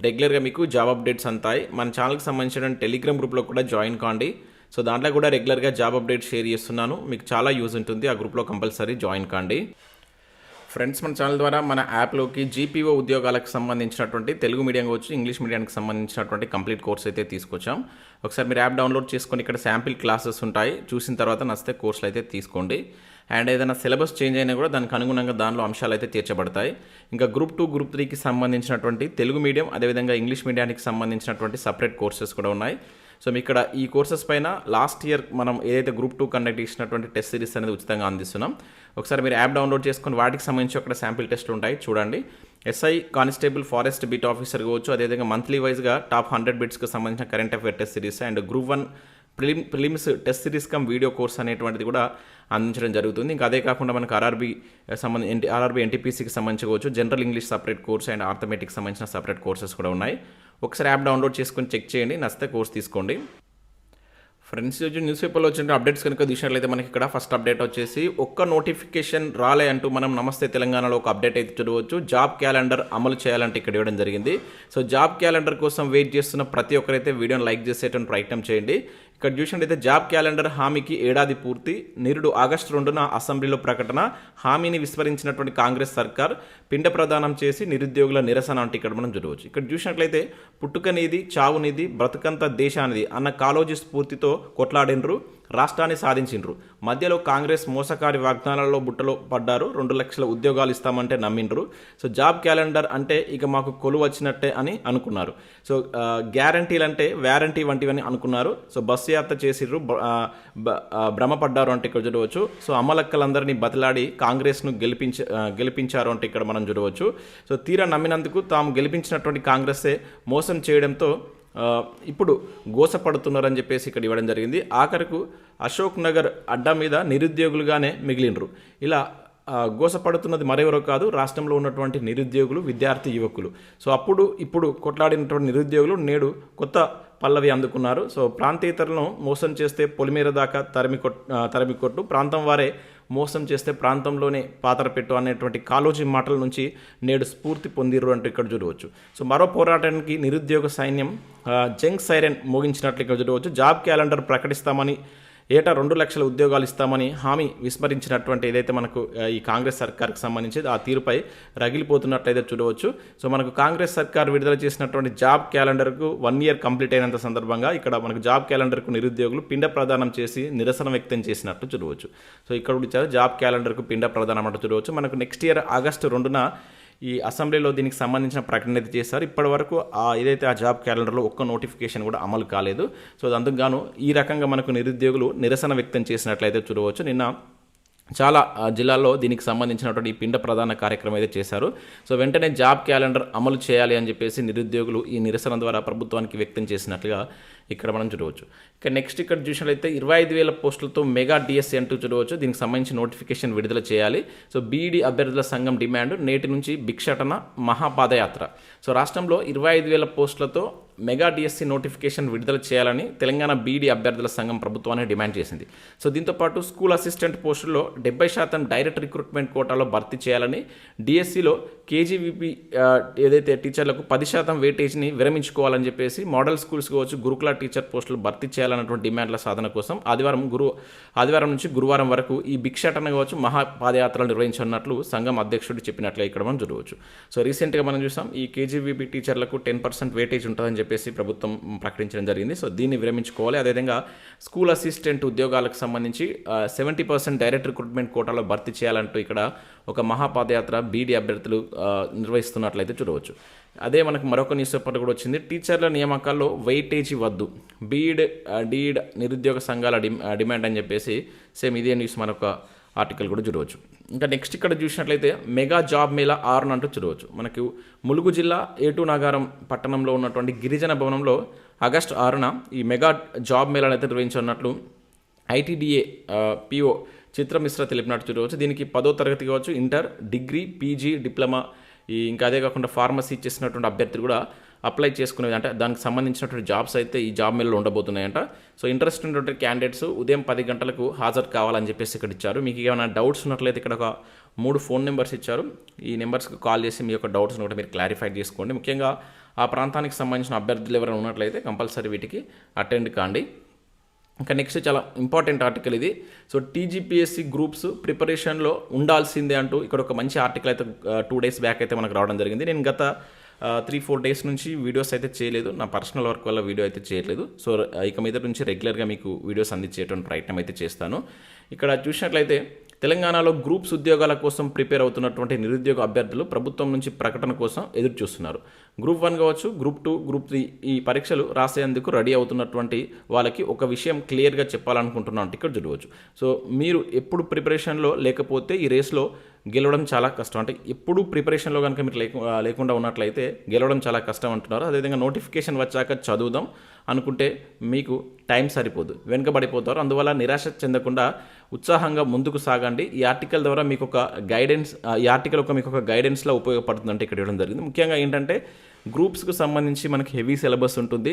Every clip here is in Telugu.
రెగ్యులర్గా మీకు జాబ్ అప్డేట్స్ అంతాయి. మన ఛానల్కి సంబంధించిన టెలిగ్రామ్ గ్రూప్లో కూడా జాయిన్ కాండి. సో దాంట్లో కూడా రెగ్యులర్గా జాబ్ అప్డేట్ షేర్ చేస్తున్నాను. మీకు చాలా యూజ్ ఉంటుంది. ఆ గ్రూప్లో కంపల్సరీ జాయిన్ కాండి. ఫ్రెండ్స్ మన ఛానల్ ద్వారా మన యాప్లోకి జీపీఓ ఉద్యోగాలకు సంబంధించినటువంటి తెలుగు మీడియం కావచ్చు ఇంగ్లీష్ మీడియానికి సంబంధించినటువంటి కంప్లీట్ కోర్స్ అయితే తీసుకొచ్చాం. ఒకసారి మీరు యాప్ డౌన్లోడ్ చేసుకొని ఇక్కడ శాంపిల్ క్లాసెస్ ఉంటాయి. చూసిన తర్వాత నచ్చితే కోర్సులు అయితే తీసుకోండి. అండ్ ఏదైనా సిలబస్ చేంజ్ అయినా కూడా దానికి అనుగుణంగా దానిలో అంశాలు అయితే తీర్చబడతాయి. ఇంకా గ్రూప్ టూ గ్రూప్ త్రీకి సంబంధించినటువంటి తెలుగు మీడియం అదేవిధంగా ఇంగ్లీష్ మీడియానికి సంబంధించినటువంటి సపరేట్ కోర్సెస్ కూడా ఉన్నాయి. సో ఇక్కడ ఈ కోర్సెస్ పైన లాస్ట్ ఇయర్ మనం ఏదైతే గ్రూప్ టూ కండక్ట్ చేసినటువంటి టెస్ట్ సిరీస్ అనేది ఉచితంగా అందిస్తున్నాం. ఒకసారి మీరు యాప్ డౌన్లోడ్ చేసుకుని వాటికి సంబంధించి అక్కడ శాంపిల్ టెస్ట్లు ఉంటాయి చూడండి. SI constable forest beat officer కావచ్చు అదేవిధంగా మంత్లీ వైజ్గా టాప్ హండ్రెడ్ బిట్స్కి సంబంధించిన current affair test series and group one prelim prelims test series cum video course అనేటువంటిది కూడా అందించడం జరుగుతుంది. ఇంకా అదే కాకుండా మనకు ఆర్ఆర్బీ సంబంధించి ఆర్ఆర్బీ ఎన్టీపీసీకి సంబంధించుకోవచ్చు general English separate course and arithmetics సంబంధించిన సపరేట్ కోర్సెస్ కూడా ఉన్నాయి. ఒకసారి యాప్ డౌన్లోడ్ చేసుకుని చెక్ చేయండి నచ్చితే కోర్స్ తీసుకోండి. ఫ్రెండ్స్ రోజు న్యూస్ పేపర్లో వచ్చిన అప్డేట్స్ కనుక చూసినట్లయితే మనకి ఇక్కడ ఫస్ట్ అప్డేట్ వచ్చేసి ఒక్క నోటిఫికేషన్ రాలే అంటూ మనం నమస్తే తెలంగాణలో ఒక అప్డేట్ అయితే చూడవచ్చు. జాబ్ క్యాలెండర్ అమలు చేయాలంటే ఇక్కడ ఇవ్వడం జరిగింది. సో జాబ్ క్యాలెండర్ కోసం వెయిట్ చేస్తున్న ప్రతి ఒక్కరైతే వీడియోని లైక్ చేసేటువంటి ప్రయత్నం చేయండి. ఇక్కడ చూసినట్టయితే జాబ్ క్యాలెండర్ హామీకి ఏడాది పూర్తి. నిరుడు ఆగస్టు రెండున అసెంబ్లీలో ప్రకటన. హామీని విస్మరించినటువంటి కాంగ్రెస్ సర్కార్ పిండ ప్రదానం చేసి నిరుద్యోగుల నిరసన అంటే ఇక్కడ మనం చూడవచ్చు. ఇక్కడ చూసినట్లయితే పుట్టుకనిది చావునిది బ్రతుకంత దేశానిది అన్న కాలోజీ స్ఫూర్తితో కొట్లాడినరు. రాష్ట్రాన్ని సాధించిండ్రు. మధ్యలో కాంగ్రెస్ మోసకారి వాగ్దానాలలో బుట్టలో పడ్డారు. రెండు లక్షల ఉద్యోగాలు ఇస్తామంటే నమ్మిండ్రు. సో జాబ్ క్యాలెండర్ అంటే ఇక మాకు కొలు వచ్చినట్టే అని అనుకున్నారు. సో గ్యారంటీలు అంటే వ్యారంటీ వంటివని అనుకున్నారు. సో బస్సు యాత్ర చేసిర్రు. భ్రమపడ్డారు అంటే ఇక్కడ చూడవచ్చు. సో అమలక్కలందరినీ బతిలాడి కాంగ్రెస్ను గెలిపించ గెలిపించారు అంటే ఇక్కడ మనం చూడవచ్చు. సో తీరా నమ్మినందుకు తాము గెలిపించినటువంటి కాంగ్రెస్సే మోసం చేయడంతో ఇప్పుడు గోసపడుతున్నారని చెప్పేసి ఇక్కడ ఇవ్వడం జరిగింది. ఆఖరకు అశోక్ నగర్ అడ్డా మీద నిరుద్యోగులుగానే మిగిలినరు ఇలా గోసపడుతున్నది మరెవరో కాదు రాష్ట్రంలో ఉన్నటువంటి నిరుద్యోగులు విద్యార్థి యువకులు. సో అప్పుడు ఇప్పుడు కొట్లాడినటువంటి నిరుద్యోగులు నేడు కొత్త పల్లవి అందుకున్నారు. సో ప్రాంతీయతలను మోసం చేస్తే పొలిమేర దాకా తరిమి కొట్ తరిమి కొట్టు ప్రాంతం వారే మోసం చేస్తే ప్రాంతంలోనే పాతర పెట్టు అనేటువంటి కాలోజీ మాటల నుంచి నేడు స్ఫూర్తి పొందిరు అంటూ ఇక్కడ చూడవచ్చు. సో మరో పోరాటానికి నిరుద్యోగ సైన్యం జంగ్ సైరన్ మోగించినట్లు ఇక్కడ చూడవచ్చు. జాబ్ క్యాలెండర్ ప్రకటిస్తామని ఏటా రెండు లక్షల ఉద్యోగాలు ఇస్తామని హామీ విస్మరించినటువంటి ఏదైతే మనకు ఈ కాంగ్రెస్ సర్కార్కి సంబంధించి ఆ తీరుపై రగిలిపోతున్నట్లయితే చూడవచ్చు. సో మనకు కాంగ్రెస్ సర్కార్ విడుదల చేసినటువంటి జాబ్ క్యాలెండర్కు వన్ ఇయర్ కంప్లీట్ అయినంత సందర్భంగా ఇక్కడ మనకు జాబ్ క్యాలెండర్కు నిరుద్యోగులు పిండ ప్రదానం చేసి నిరసన వ్యక్తం చేసినట్లు చూడవచ్చు. సో ఇక్కడ కూడా ఇచ్చారు జాబ్ క్యాలెండర్కు పిండ ప్రదానం అంటూ చూడవచ్చు. మనకు నెక్స్ట్ ఇయర్ ఆగస్టు రెండున ఈ అసెంబ్లీలో దీనికి సంబంధించిన ప్రకటన అయితే చేశారు. ఇప్పటి వరకు ఆ ఏదైతే ఆ జాబ్ క్యాలెండర్లో ఒక్క నోటిఫికేషన్ కూడా అమలు కాలేదు. సో అందుకు గాను ఈ రకంగా మనకు నిరుద్యోగులు నిరసన వ్యక్తం చేసినట్లయితే చూడవచ్చు. నిన్న చాలా జిల్లాల్లో దీనికి సంబంధించినటువంటి ఈ పిండ ప్రధాన కార్యక్రమం అయితే చేశారు. సో వెంటనే జాబ్ క్యాలెండర్ అమలు చేయాలి అని చెప్పేసి నిరుద్యోగులు ఈ నిరసన ద్వారా ప్రభుత్వానికి వ్యక్తం చేసినట్లుగా ఇక్కడ మనం చూడవచ్చు ఇక నెక్స్ట్ ఇక్కడ చూసినట్లయితే ఇరవై ఐదు వేల పోస్టులతో మెగా డిఎస్సీ అంటూ చూడవచ్చు దీనికి సంబంధించి నోటిఫికేషన్ విడుదల చేయాలి. సో బీఈడి అభ్యర్థుల సంఘం డిమాండ్ నేటి నుంచి భిక్షటన మహాపాదయాత్ర. సో రాష్ట్రంలో ఇరవై ఐదు వేల పోస్టులతో మెగా డిఎస్సీ నోటిఫికేషన్ విడుదల చేయాలని తెలంగాణ బీడీ అభ్యర్థుల సంఘం ప్రభుత్వాన్ని డిమాండ్ చేసింది. సో దీంతో పాటు స్కూల్ అసిస్టెంట్ పోస్టుల్లో డెబ్బై శాతం డైరెక్ట్ రిక్రూట్మెంట్ కోటాలో భర్తీ చేయాలని డిఎస్సిలో కేజీవీపీ ఏదైతే టీచర్లకు పది శాతం వెయిటేజ్ని విరమించుకోవాలని చెప్పేసి మోడల్ స్కూల్స్ కావచ్చు గురుకుల టీచర్ పోస్టులు భర్తీ చేయాలన్నటువంటి డిమాండ్ల సాధన కోసం ఆదివారం గురు ఆదివారం నుంచి గురువారం వరకు ఈ భిక్షాటన కావచ్చు మహాపాదయాత్రలు నిర్వహించనున్నట్లు సంఘం అధ్యక్షుడు చెప్పినట్లే ఇక్కడ మనం చూడవచ్చు. సో రీసెంట్గా మనం చూసాం ఈ కేజీబీబీ టీచర్లకు టెన్ పర్సెంట్ వెయిటేజ్ ఉంటుందని చెప్పేసి ప్రభుత్వం ప్రకటించడం జరిగింది. సో దీన్ని విరమించుకోవాలి. అదేవిధంగా స్కూల్ అసిస్టెంట్ ఉద్యోగాలకు సంబంధించి సెవెంటీ పర్సెంట్ డైరెక్ట్ రిక్రూట్మెంట్ కోటాలో భర్తీ చేయాలంటూ ఇక్కడ ఒక మహాపాదయాత్ర బీడీ అభ్యర్థులు నిర్వహిస్తున్నట్లయితే చూడవచ్చు. అదే మనకు మరొక న్యూస్ పేపర్ కూడా వచ్చింది. టీచర్ల నియామకాల్లో వెయిటేజీ వద్దు. బీడ్ డీడ్ uh, నిరుద్యోగ సంఘాల డిమాండ్ uh, అని చెప్పేసి సేమ్ ఇదే న్యూస్ మరొక ఆర్టికల్ కూడా చూడవచ్చు. ఇంకా నెక్స్ట్ ఇక్కడ చూసినట్లయితే మెగా జాబ్ మేళా ఆరున అంటూ చూడవచ్చు. మనకు ములుగు జిల్లా ఏటూ నగరం పట్టణంలో ఉన్నటువంటి గిరిజన భవనంలో ఆగస్టు ఆరున ఈ మెగా జాబ్ మేళాను అయితే నిర్వహించనున్నట్లు ఐటీడీఏ uh, పిఓ చిత్రమిశ్ర తెలిపినట్టు చూడవచ్చు. దీనికి పదో తరగతి కావచ్చు. ఇంటర్ డిగ్రీ పీజీ డిప్లొమా ఈ ఇంకా అదే కాకుండా ఫార్మసీ చేసినటువంటి అభ్యర్థులు కూడా అప్లై చేసుకునేది అంటే దానికి సంబంధించినటువంటి జాబ్స్ అయితే ఈ జాబ్ మేళలో ఉండబోతున్నాయంట. సో ఇంట్రెస్ట్ ఉన్నటువంటి క్యాండిడేట్స్ ఉదయం పది గంటలకు హాజరు కావాలని చెప్పేసి ఇక్కడ ఇచ్చారు. మీకు ఏమైనా డౌట్స్ ఉన్నట్లయితే ఇక్కడ ఒక మూడు ఫోన్ నెంబర్స్ ఇచ్చారు. ఈ నెంబర్స్కి కాల్ చేసి మీ యొక్క డౌట్స్ కూడా మీరు క్లారిఫై చేసుకోండి. ముఖ్యంగా ఆ ప్రాంతానికి సంబంధించిన అభ్యర్థులు ఎవరైనా ఉన్నట్లయితే కంపల్సరీ వీటికి అటెండ్ కాండి. ఇంకా నెక్స్ట్ చాలా ఇంపార్టెంట్ ఆర్టికల్ ఇది. సో టీజీపీఎస్సీ గ్రూప్స్ ప్రిపరేషన్లో ఉండాల్సిందే అంటూ ఇక్కడ ఒక మంచి ఆర్టికల్ అయితే టూ డేస్ బ్యాక్ అయితే మనకు రావడం జరిగింది. నేను గత త్రీ ఫోర్ డేస్ నుంచి వీడియోస్ అయితే చేయలేదు. నా పర్సనల్ వర్క్ వల్ల వీడియో అయితే చేయలేదు. సో uh, ఇక మీద నుంచి రెగ్యులర్గా మీకు వీడియోస్ అందించేటువంటి ప్రయత్నం అయితే చేస్తాను. ఇక్కడ చూసినట్లయితే తెలంగాణలో గ్రూప్స్ ఉద్యోగాల కోసం ప్రిపేర్ అవుతున్నటువంటి నిరుద్యోగ అభ్యర్థులు ప్రభుత్వం నుంచి ప్రకటన కోసం ఎదురు చూస్తున్నారు గ్రూప్ వన్ కావచ్చు గ్రూప్ టూ గ్రూప్ త్రీ ఈ పరీక్షలు రాసేందుకు రెడీ అవుతున్నటువంటి వాళ్ళకి ఒక విషయం క్లియర్గా చెప్పాలనుకుంటున్నాను. ఇక్కడ చూడవచ్చు సో మీరు ఎప్పుడు ప్రిపరేషన్లో లేకపోతే ఈ రేస్లో గెలవడం చాలా కష్టం. అంటే ఎప్పుడు ప్రిపరేషన్లో కనుక మీరు లేకుండా ఉన్నట్లయితే గెలవడం చాలా కష్టం అంటున్నారు. అదేవిధంగా నోటిఫికేషన్ వచ్చాక చదువుదాం అనుకుంటే మీకు టైం సరిపోదు. వెనుకబడిపోతారు. అందువల్ల నిరాశ చెందకుండా ఉత్సాహంగా ముందుకు సాగండి. ఈ ఆర్టికల్ ద్వారా మీకు ఒక గైడెన్స్ ఈ ఆర్టికల్ ఒక మీకు ఒక గైడెన్స్లో ఉపయోగపడుతుంది అంటే ఇక్కడ ఇవ్వడం జరిగింది. ముఖ్యంగా ఏంటంటే గ్రూప్స్కి సంబంధించి మనకి హెవీ సిలబస్ ఉంటుంది.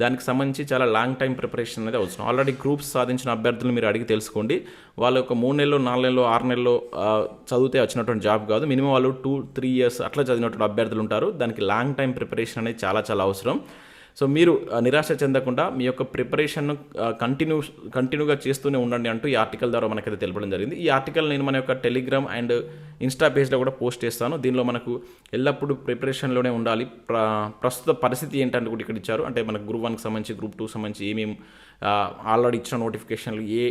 దానికి సంబంధించి చాలా లాంగ్ టైం ప్రిపరేషన్ అనేది అవసరం ఆల్రెడీ గ్రూప్స్ సాధించిన అభ్యర్థులు మీరు అడిగి తెలుసుకోండి. వాళ్ళు ఒక మూడు నెలలు నాలుగు నెలలు ఆరు నెలలు చదివితే వచ్చినటువంటి జాబ్ కాదు. మినిమం వాళ్ళు టూ త్రీ ఇయర్స్ అట్లా చదివినటువంటి అభ్యర్థులు ఉంటారు. దానికి లాంగ్ టైం ప్రిపరేషన్ అనేది చాలా చాలా అవసరం. సో మీరు నిరాశ చెందకుండా మీ యొక్క ప్రిపరేషన్ను కంటిన్యూ కంటిన్యూగా చేస్తూనే ఉండండి అంటూ ఈ ఆర్టికల్ ద్వారా మనకైతే తెలపడం జరిగింది. ఈ ఆర్టికల్ నేను మన యొక్క టెలిగ్రామ్ అండ్ ఇన్స్టా పేజ్లో కూడా పోస్ట్ చేస్తాను. దీనిలో మనకు ఎల్లప్పుడూ ప్రిపరేషన్లోనే ఉండాలి. ప్ర ప్రస్తుత పరిస్థితి ఏంటంటే కూడా ఇక్కడ ఇచ్చారు. అంటే మనకు గ్రూప్ వన్కి సంబంధించి గ్రూప్ టూకి సంబంధించి ఏమేమి ఆల్రెడీ ఇచ్చిన నోటిఫికేషన్లు ఏ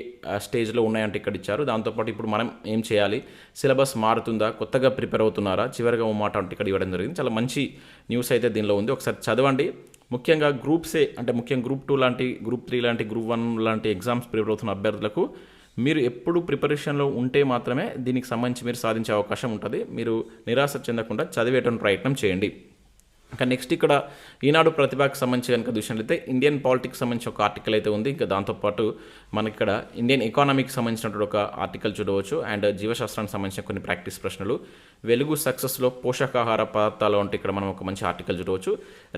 స్టేజ్లో ఉన్నాయంటే ఇక్కడ ఇచ్చారు. దాంతోపాటు ఇప్పుడు మనం ఏం చేయాలి? సిలబస్ మారుతుందా? కొత్తగా ప్రిపేర్ అవుతున్నారా? చివరిగా ఓ మాట అంటే ఇక్కడ ఇవ్వడం జరిగింది. చాలా మంచి న్యూస్ అయితే దీనిలో ఉంది. ఒకసారి చదవండి. ముఖ్యంగా గ్రూప్సే అంటే ముఖ్యంగా గ్రూప్ టూ లాంటి గ్రూప్ త్రీ లాంటి గ్రూప్ వన్ లాంటి ఎగ్జామ్స్ ప్రిపేర్ అవుతున్న అభ్యర్థులకు మీరు ఎప్పుడు ప్రిపరేషన్లో ఉంటే మాత్రమే దీనికి సంబంధించి మీరు సాధించే అవకాశం ఉంటుంది. మీరు నిరాశ చెందకుండా చదివేటువంటి ప్రయత్నం చేయండి. ఇంకా నెక్స్ట్ ఇక్కడ ఈనాడు ప్రతిభకు సంబంధించి కనుక చూసినట్లయితే ఇండియన్ పాలిటిక్స్ సంబంధించి ఒక ఆర్టికల్ అయితే ఉంది. ఇంకా దాంతోపాటు మనకి ఇక్కడ ఇండియన్ ఎకానమీకి సంబంధించినటువంటి ఒక ఆర్టికల్ చూడవచ్చు. అండ్ జీవశాస్త్రానికి సంబంధించిన కొన్ని ప్రాక్టీస్ ప్రశ్నలు. వెలుగు సక్సెస్లో పోషకాహార పదార్థాలు అంటే ఇక్కడ మనం ఒక మంచి ఆర్టికల్ చూడవచ్చు.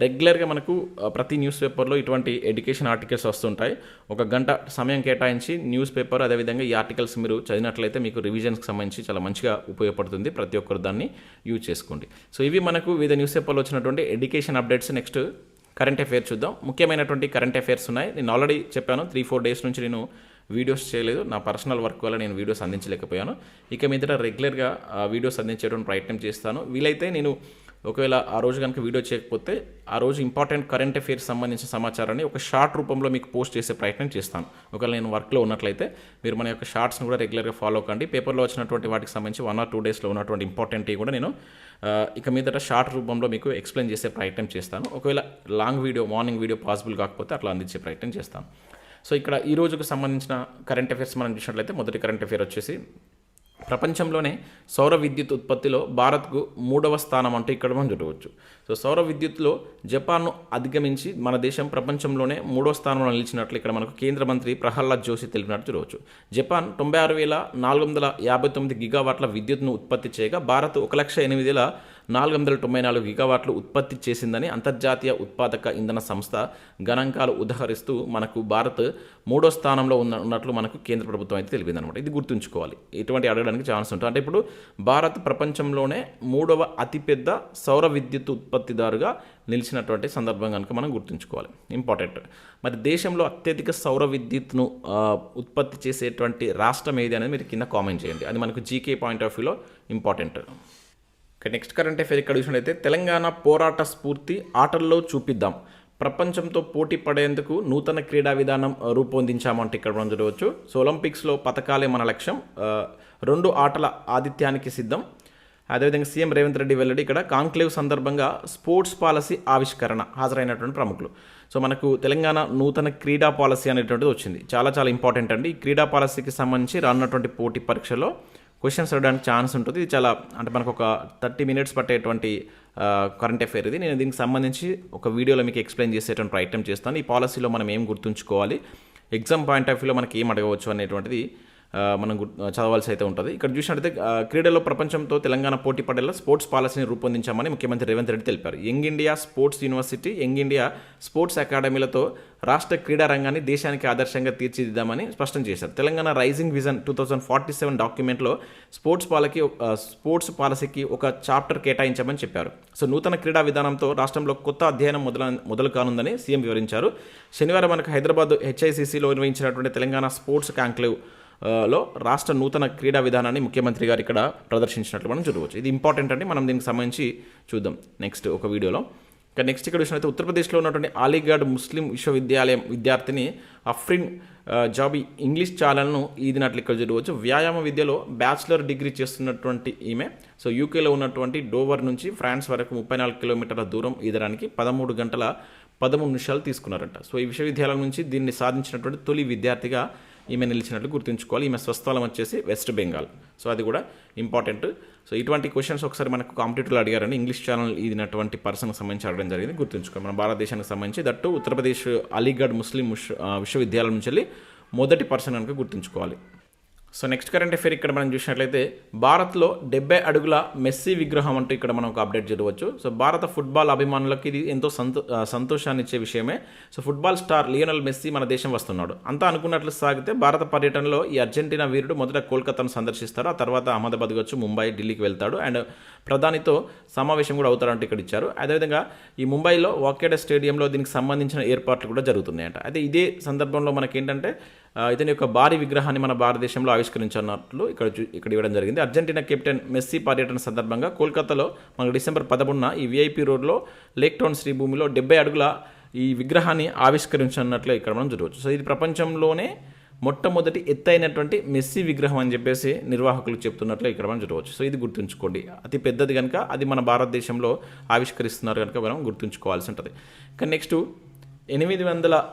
రెగ్యులర్గా మనకు ప్రతి న్యూస్ పేపర్లో ఇటువంటి ఎడ్యుకేషన్ ఆర్టికల్స్ వస్తుంటాయి. ఒక గంట సమయం కేటాయించి న్యూస్ పేపర్ అదేవిధంగా ఈ ఆర్టికల్స్ మీరు చదివినట్లయితే మీకు రివిజన్స్కి సంబంధించి చాలా మంచిగా ఉపయోగపడుతుంది. ప్రతి ఒక్కరు దాన్ని యూజ్ చేసుకోండి. సో ఇవి మనకు వివిధ న్యూస్ పేపర్లో వచ్చినటువంటి education updates next current affairs చూద్దాం. ముఖ్యమైనటువంటి కరెంట్ అఫైర్స్ ఉన్నాయి. నేను ఆల్రెడీ చెప్పాను త్రీ ఫోర్ డేస్ నుంచి నేను వీడియోస్ చేయలేదు. నా పర్సనల్ వర్క్ వల్ల నేను వీడియోస్ అందించలేకపోయాను. ఇక మీదట రెగ్యులర్గా వీడియోస్ అందించేటువంటి ప్రయత్నం చేస్తాను. వీలైతే నేను ఒకవేళ ఆ రోజు కనుక వీడియో చేయకపోతే ఆ రోజు ఇంపార్టెంట్ కరెంట్ అఫైర్స్ సంబంధించిన సమాచారాన్ని ఒక షార్ట్ రూపంలో మీకు పోస్ట్ చేసే ప్రయత్నం చేస్తాను. ఒకవేళ నేను వర్క్లో ఉన్నట్లయితే మీరు మన యొక్క షార్ట్స్ని కూడా రెగ్యులర్గా ఫాలో కండి పేపర్లో వచ్చినటువంటి వాటికి సంబంధించి వన్ ఆర్ టూ డేస్లో ఉన్నటువంటి ఇంపార్టెంట్ కూడా నేను ఇక మీదట షార్ట్ రూపంలో మీకు ఎక్స్ప్లెయిన్ చేసే ప్రయత్నం చేస్తాను. ఒకవేళ long video morning video possible కాకపోతే అట్లా అందించే ప్రయత్నం చేస్తాను. సో ఇక్కడ ఈ రోజుకు సంబంధించిన కరెంట్ అఫైర్స్ మనం చూసినట్లయితే మొదటి కరెంట్ అఫైర్ వచ్చేసి ప్రపంచంలోనే సౌర విద్యుత్ ఉత్పత్తిలో భారత్కు మూడవ స్థానం అంటే ఇక్కడ మనం చూడవచ్చు. సో సౌర విద్యుత్లో జపాన్ను అధిగమించి మన దేశం ప్రపంచంలోనే మూడో స్థానంలో నిలిచినట్లు ఇక్కడ మనకు కేంద్ర మంత్రి ప్రహ్లాద్ జోషి తెలిపినట్టు చూడవచ్చు. జపాన్ తొంభై ఆరు వేల నాలుగు వందల యాభై తొమ్మిది గిగావాట్ల విద్యుత్ను ఉత్పత్తి చేయగా భారత్ ఒక లక్ష ఎనిమిది వేల నాలుగు వందల తొంభై నాలుగు గిగావాట్లు ఉత్పత్తి చేసిందని అంతర్జాతీయ ఉత్పాదక ఇంధన సంస్థ గణాంకాలు ఉదహరిస్తూ మనకు భారత్ మూడో స్థానంలో ఉన్న ఉన్నట్లు మనకు కేంద్ర ప్రభుత్వం అయితే తెలిపింది అనమాట ఇది గుర్తుంచుకోవాలి. ఇటువంటి అడగడానికి ఛాన్స్ ఉంటుంది. అంటే ఇప్పుడు భారత్ ప్రపంచంలోనే మూడవ అతిపెద్ద సౌర విద్యుత్ ఉత్పత్తిదారుగా నిలిచినటువంటి సందర్భం కనుక మనం గుర్తుంచుకోవాలి. ఇంపార్టెంట్. మరి దేశంలో అత్యధిక సౌర విద్యుత్ను ఉత్పత్తి చేసేటువంటి రాష్ట్రం ఏది అనేది మీరు కింద కామెంట్ చేయండి. అది మనకు జీకే పాయింట్ ఆఫ్ వ్యూలో ఇంపార్టెంట్. ఇక నెక్స్ట్ కరెంట్ అఫైర్ ఇక్కడ చూసినట్లయితే తెలంగాణ పోరాట స్ఫూర్తి ఆటల్లో చూపిద్దాం. ప్రపంచంతో పోటీ పడేందుకు నూతన క్రీడా విధానం రూపొందించామంటే ఇక్కడ మనం చూడవచ్చు. సో ఒలింపిక్స్లో పథకాలే మన లక్ష్యం. రెండు ఆటల ఆతిథ్యానికి సిద్ధం. అదేవిధంగా సీఎం రేవంత్ రెడ్డి వెల్లడి ఇక్కడ కాంక్లేవ్ సందర్భంగా స్పోర్ట్స్ పాలసీ ఆవిష్కరణ హాజరైనటువంటి ప్రముఖులు. సో మనకు తెలంగాణ నూతన క్రీడా పాలసీ అనేటువంటిది వచ్చింది. చాలా చాలా ఇంపార్టెంట్ అండి. ఈ క్రీడా పాలసీకి సంబంధించి రానున్నటువంటి పోటీ పరీక్షలో క్వశ్చన్స్ అడగడానికి ఛాన్స్ ఉంటుంది. ఇది చాలా అంటే మనకు ఒక థర్టీ మినిట్స్ పట్టేటువంటి కరెంట్ అఫేర్ ఇది. నేను దీనికి సంబంధించి ఒక వీడియోలో మీకు ఎక్స్ప్లెయిన్ చేసేటువంటి ప్రయత్నం చేస్తాను. ఈ పాలసీలో మనం ఏం గుర్తుంచుకోవాలి? ఎగ్జామ్ పాయింట్ ఆఫ్ వ్యూలో మనకి ఏం అడగవచ్చు అనేటువంటిది మనం చదవాల్సి అయితే ఉంటుంది. ఇక్కడ చూసినట్టయితే క్రీడల్లో ప్రపంచంతో తెలంగాణ పోటీ పడేలా స్పోర్ట్స్ పాలసీని రూపొందించామని ముఖ్యమంత్రి రేవంత్ రెడ్డి తెలిపారు. Young India sports university young India sports అకాడమీలతో రాష్ట్ర క్రీడా రంగాన్ని దేశానికి ఆదర్శంగా తీర్చిదిద్దామని స్పష్టం చేశారు. Telangana rising vision two thousand forty seven డాక్యుమెంట్లో sports పాలకి స్పోర్ట్స్ పాలసీకి ఒక చాప్టర్ కేటాయించామని చెప్పారు. సో నూతన క్రీడా విధానంతో రాష్ట్రంలో కొత్త అధ్యయనం మొదల మొదలు కానుందని సీఎం వివరించారు. శనివారం మనకు హైదరాబాద్ హెచ్ఐసిసిలో నిర్వహించినటువంటి తెలంగాణ స్పోర్ట్స్ కాంక్లేవ్ లో రాష్ట్ర నూతన క్రీడా విధానాన్ని ముఖ్యమంత్రి గారు ఇక్కడ ప్రదర్శించినట్లు మనం చూడవచ్చు. ఇది ఇంపార్టెంట్ అండి. మనం దీనికి సంబంధించి చూద్దాం నెక్స్ట్ ఒక వీడియోలో. ఇంకా నెక్స్ట్ ఇక్కడ చూసినట్లయితే ఉత్తరప్రదేశ్లో ఉన్నటువంటి అలీగఢ్ ముస్లిం విశ్వవిద్యాలయం విద్యార్థిని అఫ్రిన్ జాబీ ఇంగ్లీష్ ఛానల్ను ఈదినట్లు ఇక్కడ చూడవచ్చు. వ్యాయామ విద్యలో బ్యాచిలర్ డిగ్రీ చేస్తున్నటువంటి ఈమె. సో యూకేలో ఉన్నటువంటి డోవర్ నుంచి ఫ్రాన్స్ వరకు ముప్పై నాలుగు కిలోమీటర్ల దూరం ఈదడానికి పదమూడు గంటల పదమూడు నిమిషాలు తీసుకున్నారంట. సో ఈ విశ్వవిద్యాలయం నుంచి దీన్ని సాధించినటువంటి తొలి విద్యార్థిగా ఈమె నిలిచినట్లు గుర్తుంచుకోవాలి. ఈమె స్వస్థలం వచ్చేసి వెస్ట్ బెంగాల్ సో అది కూడా ఇంపార్టెంట్ సో ఇటువంటి క్వశ్చన్స్ ఒకసారి మనకు కాంపిటేటివ్లో అడిగారని ఇంగ్లీష్ ఛానల్ ఇదినటువంటి పర్సన్కి సంబంధించి అడగడం జరిగింది. గుర్తుంచుకోవాలి మన భారతదేశానికి సంబంధించి దట్టు ఉత్తరప్రదేశ్ అలీగఢ్ ముస్లిం విశ్వవిద్యాలయం నుంచి వెళ్ళి మొదటి పర్సన్ కనుక గుర్తుంచుకోవాలి. సో నెక్స్ట్ కరెంట్ అఫేర్ ఇక్కడ మనం చూసినట్లయితే భారత్లో డెబ్బై అడుగుల మెస్సీ విగ్రహం అంటూ ఇక్కడ మనం ఒక అప్డేట్ చూడవచ్చు సో భారత ఫుట్బాల్ అభిమానులకు ఇది ఎంతో సంతో సంతోషాన్ని ఇచ్చే విషయమే. So football star Lionel Messi మన దేశం వస్తున్నాడు. అంతా అనుకున్నట్లు సాగితే భారత పర్యటనలో ఈ అర్జెంటీనా వీరుడు మొదట కోల్కతాను సందర్శిస్తారు. ఆ తర్వాత అహ్మదాబాద్ వచ్చి ముంబై ఢిల్లీకి వెళ్తాడు. అండ్ ప్రధానితో సమావేశం కూడా అవుతారంటూ ఇక్కడ ఇచ్చారు. అదేవిధంగా ఈ ముంబైలో వాకేడ స్టేడియంలో దీనికి సంబంధించిన ఏర్పాట్లు కూడా జరుగుతున్నాయంట. అయితే ఇదే సందర్భంలో మనకేంటంటే ఇతని యొక్క భారీ విగ్రహాన్ని మన భారతదేశంలో ఆవిష్కరించనున్నట్లు ఇక్కడ చూ- ఇక్కడ ఇవ్వడం జరిగింది. అర్జెంటీనా కెప్టెన్ మెస్సీ పర్యటన సందర్భంగా కోల్కతాలో మనకు డిసెంబర్ పదమూడున ఈ విఐపి రోడ్లో లేక్ టౌన్ శ్రీభూమిలో డెబ్బై అడుగుల ఈ విగ్రహాన్ని ఆవిష్కరించనున్నట్లు ఇక్కడ మనం చూడవచ్చు. సో ఇది ప్రపంచంలోనే మొట్టమొదటి ఎత్తైనటువంటి మెస్సీ విగ్రహం అని చెప్పేసి నిర్వాహకులు చెప్తున్నట్లు ఇక్కడ మనం చూడవచ్చు. సో ఇది గుర్తుంచుకోండి. అతి పెద్దది కనుక అది మన భారతదేశంలో ఆవిష్కరిస్తున్నారు కనుక మనం గుర్తుంచుకోవాల్సి ఉంటుంది. కానీ నెక్స్ట్ ఎనిమిది వందల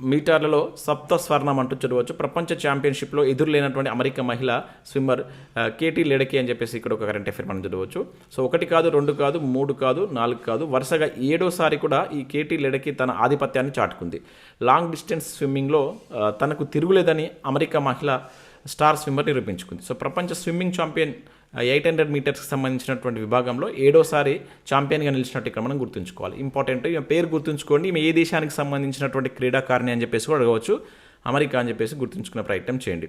మీటర్లలో సప్త స్వర్ణం అంటూ చూడవచ్చు ప్రపంచ ఛాంపియన్షిప్లో ఎదురులేనటువంటి అమెరికా మహిళ స్విమ్మర్ కేటీ లెడకి అని చెప్పేసి ఇక్కడ ఒక కరెంట్ అఫేర్ మనం చూడవచ్చు సో ఒకటి కాదు రెండు కాదు మూడు కాదు నాలుగు కాదు వరుసగా ఏడోసారి కూడా ఈ కేటీ లెడకి తన ఆధిపత్యాన్ని చాటుకుంది. లాంగ్ డిస్టెన్స్ స్విమ్మింగ్లో తనకు తిరుగులేదని అమెరికా మహిళ స్టార్ స్విమ్మర్ నిరూపించుకుంది. సో ప్రపంచ స్విమ్మింగ్ ఛాంపియన్ ఎయిట్ హండ్రెడ్ మీటర్స్కి సంబంధించినటువంటి విభాగంలో ఏడోసారి ఛాంపియన్గా నిలిచినట్టు ఇక్కడ మనం గుర్తుంచుకోవాలి. ఇంపార్టెంట్ ఈమె పేరు గుర్తుంచుకోండి. ఈమె ఏ దేశానికి సంబంధించినటువంటి క్రీడాకారిణి అని చెప్పేసి కూడా అడగవచ్చు. అమెరికా అని చెప్పేసి గుర్తుంచుకునే ప్రయత్నం చేయండి.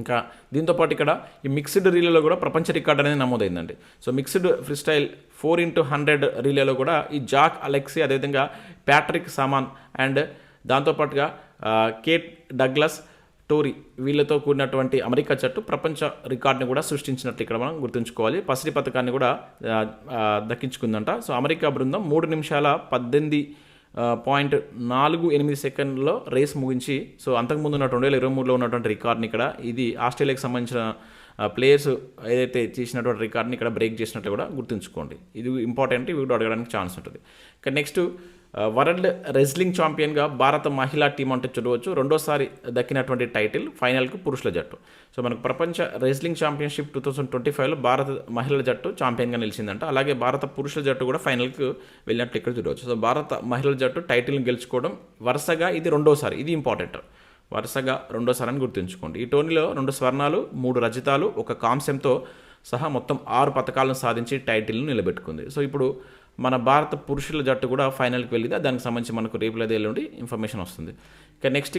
ఇంకా దీంతోపాటు ఇక్కడ ఈ మిక్స్డ్ రీలేలో కూడా ప్రపంచ రికార్డ్ అనేది నమోదైందండి. So mixed freestyle four into hundred రీలేలో కూడా ఈ జాక్ అలెక్సీ అదేవిధంగా ప్యాట్రిక్ సామాన్ అండ్ దాంతోపాటుగా కేట్ డగ్లస్ టోరీ వీళ్ళతో కూడినటువంటి అమెరికా జట్టు ప్రపంచ రికార్డుని కూడా సృష్టించినట్లు ఇక్కడ మనం గుర్తుంచుకోవాలి. పసిరి పథకాన్ని కూడా దక్కించుకుందంట. సో అమెరికా బృందం మూడు నిమిషాల పద్దెనిమిది పాయింట్ నాలుగు ఎనిమిది సెకండ్లో రేస్ ముగించి సో అంతకుముందు ఉన్న రెండు వేల ఇరవై మూడులో ఉన్నటువంటి రికార్డ్ని ఇక్కడ ఇది ఆస్ట్రేలియాకి సంబంధించిన ప్లేయర్స్ ఏదైతే చేసినటువంటి రికార్డ్ని ఇక్కడ బ్రేక్ చేసినట్టు కూడా గుర్తుంచుకోండి. ఇది ఇంపార్టెంట్ ఇవి కూడా అడగడానికి ఛాన్స్ ఉంటుంది. ఇక నెక్స్ట్ వరల్డ్ రెజ్లింగ్ ఛాంపియన్గా భారత మహిళా టీం అంటే చూడవచ్చు. రెండోసారి దక్కినటువంటి టైటిల్ ఫైనల్కు పురుషుల జట్టు. సో మనకు ప్రపంచ wrestling championship two thousand twenty ఫైవ్లో భారత మహిళల జట్టు ఛాంపియన్గా నిలిచిందంట. అలాగే భారత పురుషుల జట్టు కూడా ఫైనల్కు వెళ్ళినట్లు ఇక్కడ చూడవచ్చు. సో భారత మహిళల జట్టు టైటిల్ని గెలుచుకోవడం వరుసగా ఇది రెండోసారి. ఇది ఇంపార్టెంట్. వరుసగా రెండోసారి అని గుర్తుంచుకోండి. ఈ టోర్నీలో రెండు స్వర్ణాలు మూడు రజితాలు ఒక కాంస్యంతో సహా మొత్తం ఆరు పథకాలను సాధించి టైటిల్ను నిలబెట్టుకుంది. సో ఇప్పుడు మన భారత పురుషుల జట్టు కూడా ఫైనల్కి వెళ్ళింది. దానికి సంబంధించి మనకు రేపు లేదా ఎల్లుండి ఇన్ఫర్మేషన్ వస్తుంది. ఇక నెక్స్ట్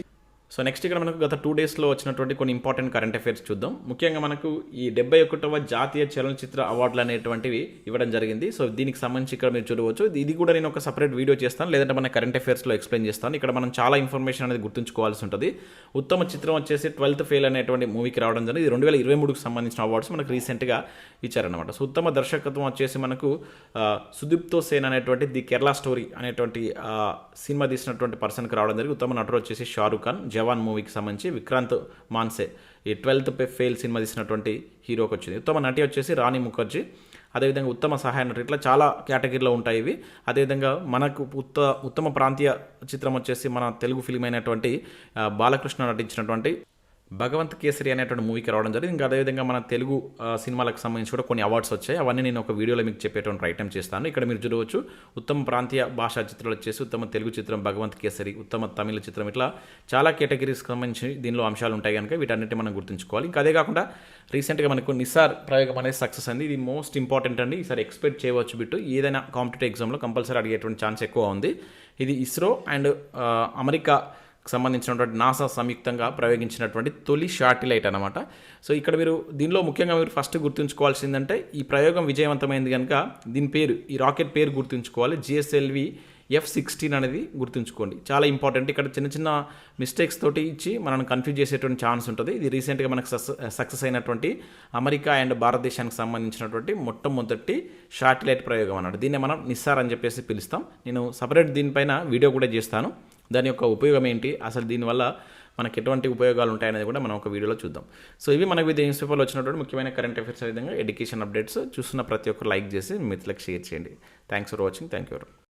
సో నెక్స్ట్ ఇక్కడ మనకు గత టూ డేస్లో వచ్చినటువంటి కొన్ని ఇంపార్టెంట్ కరెంట్ అఫైర్స్ చూద్దాం. ముఖ్యంగా మనకు ఈ డెబ్బై ఒకటవ జాతీయ చలనచిత్ర అవార్డులు అనేటువంటివి ఇవ్వడం జరిగింది. సో దీనికి సంబంధించి ఇక్కడ మీరు చూడవచ్చు. ఇది కూడా నేను ఒక సపరేట్ వీడియో చేస్తాను. లేదంటే మన కరెంట్ అఫైర్స్లో ఎక్స్ప్లెయిన్ చేస్తాను. ఇక్కడ మనం చాలా ఇన్ఫర్మేషన్ అనేది గుర్తుంచుకోవాల్సి ఉంటుంది. ఉత్తమ చిత్రం వచ్చేసి ట్వెల్త్ ఫెయిల్ అనేటువంటి మూవీకి రావడం జరిగింది. రెండు వేల ఇరవై మూడుకు సంబంధించిన అవార్డ్స్ మనకు రీసెంట్గా ఇచ్చారనమాట సో ఉత్తమ దర్శకత్వం వచ్చేసి మనకు సుదీప్తో సేన్ అనేటువంటి ది కేరళ స్టోరీ అనేటువంటి సినిమా తీసినటువంటి పర్సన్కి రావడం జరిగింది. ఉత్తమ నటుడు వచ్చేసి షారుఖ్ ఖాన్ జవాన్ మూవీకి సంబంధించి విక్రాంత్ మాన్సే ఈ ట్వెల్త్ ఫెయిల్ సినిమా తీసినటువంటి హీరోకి వచ్చింది. ఉత్తమ నటి వచ్చేసి రాణి ముఖర్జీ. అదేవిధంగా ఉత్తమ సహాయ నటి ఇట్లా చాలా కేటగిరీలో ఉంటాయి ఇవి. అదేవిధంగా మనకు ఉత్త ఉత్తమ ప్రాంతీయ చిత్రం వచ్చేసి మన తెలుగు ఫిలిం అయినటువంటి బాలకృష్ణ నటించినటువంటి భగవంత్ కేసరి అనేటువంటి మూవీకి రావడం జరిగింది. ఇంకా అదేవిధంగా మన తెలుగు సినిమాలకు సంబంధించి కూడా కొన్ని అవార్డ్స్ వచ్చాయి. అవన్నీ నేను ఒక వీడియోలో మీకు చెప్పేటువంటి ఐటమ్ చేస్తాను. ఇక్కడ మీరు చూడవచ్చు ఉత్తమ ప్రాంతీయ భాషా చిత్రాలు వచ్చేసి ఉత్తమ తెలుగు చిత్రం భగవంత్ కేసరి ఉత్తమ తమిళ చిత్రం ఇట్లా చాలా కేటగిరీస్కి సంబంధించి దీనిలో అంశాలు ఉంటాయి కనుక వీటన్నిటి మనం గుర్తుంచుకోవాలి. ఇంకా అదే కాకుండా రీసెంట్గా మనకు నిసార్ ప్రయోగం అనేది సక్సెస్ అయింది. ఇది మోస్ట్ ఇంపార్టెంట్ అండి. ఈసారి ఎక్స్పెక్ట్ చేయవచ్చు బిట్టు. ఏదైనా కాంపిటేటివ్ ఎగ్జామ్లో కంపల్సరీ అడిగేటువంటి ఛాన్స్ ఎక్కువ ఉంది. ఇది ఇస్రో అండ్ అమెరికా సంబంధించినటువంటి నాసా సంయుక్తంగా ప్రయోగించినటువంటి తొలి శాటిలైట్ అనమాట సో ఇక్కడ మీరు దీనిలో ముఖ్యంగా మీరు ఫస్ట్ గుర్తుంచుకోవాల్సిందంటే ఈ ప్రయోగం విజయవంతమైంది కనుక దీని పేరు ఈ రాకెట్ పేరు గుర్తుంచుకోవాలి. జిఎస్ఎల్వి ఎఫ్ సిక్స్టీన్ అనేది గుర్తుంచుకోండి. చాలా ఇంపార్టెంట్. ఇక్కడ చిన్న చిన్న మిస్టేక్స్ తోటి ఇచ్చి మనల్ని కన్ఫ్యూజ్ చేసేటువంటి ఛాన్స్ ఉంటుంది. ఇది రీసెంట్గా మనకు సక్సెస్ అయినటువంటి అమెరికా అండ్ భారతదేశానికి సంబంధించినటువంటి మొట్టమొదటి శాటిలైట్ ప్రయోగం అన్నాడు దీన్ని మనం నిస్సార్ అని చెప్పేసి పిలుస్తాం. నేను సపరేట్ దీనిపైన వీడియో కూడా చేస్తాను. దాని యొక్క ఉపయోగం ఏంటి? అసలు దీనివల్ల మనకి ఎటువంటి ఉపయోగాలు ఉంటాయనేది కూడా మనం ఒక వీడియోలో చూద్దాం. సో ఇవి మనకి న్యూస్ పేపర్లో వచ్చినటువంటి ముఖ్యమైన కరెంట్ అఫైర్స్ విధంగా ఎడ్యుకేషన్ అప్డేట్స్ చూస్తున్న ప్రతి ఒక్కరు లైక్ చేసి మిత్రులకు షేర్ చేయండి. Thanks for watching thank you